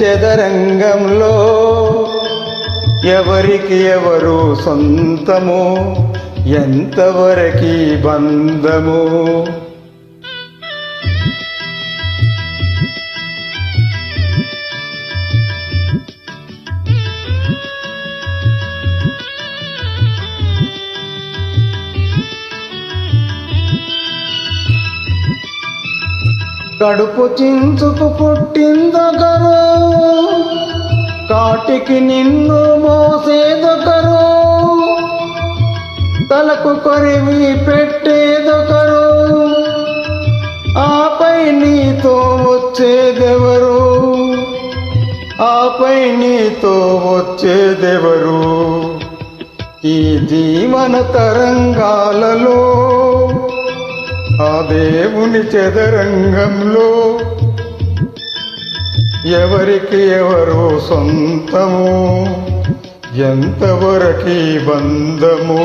చదరంగంలో ఎవరికి ఎవరు సొంతము ఎంతవరకి బంధము? కడుపు చించుకు పుట్టిందొకరు కాటికి నిన్ను మోసేదొకరు తలకు కొరివి పెట్టేదొకరు ఆపై నీతో వచ్చేదెవరు? ఆపై నీతో వచ్చేదెవరు? ఈ జీవన తరంగాలలో ఆ దేవుని చదరంగంలో ఎవరికి ఎవరు సొంతము ఎంతవరకి బంధము.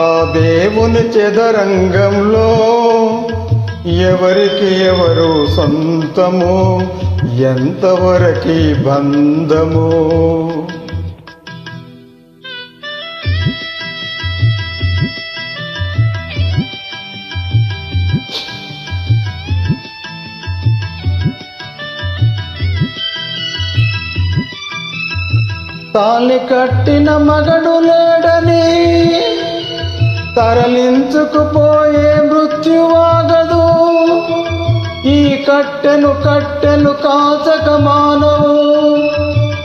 ఆ దేవుని చెదరంగంలో ఎవరికి ఎవరు సొంతము? ఎంతవరకి బంధము? తాలి కట్టిన మగడు లేడని తరలించుకుపోయే మృత్యువాగదు. ఈ కట్టెను కట్టెను కాచక మానవు.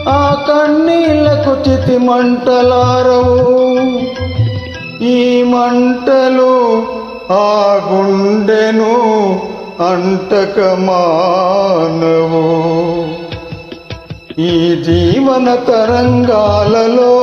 ఆ కన్నీళ్ళకు చితి మంటలారవు. ఈ మంటలు ఆ గుండెను అంటక మానవు. ఈ జీవన తరంగాలలో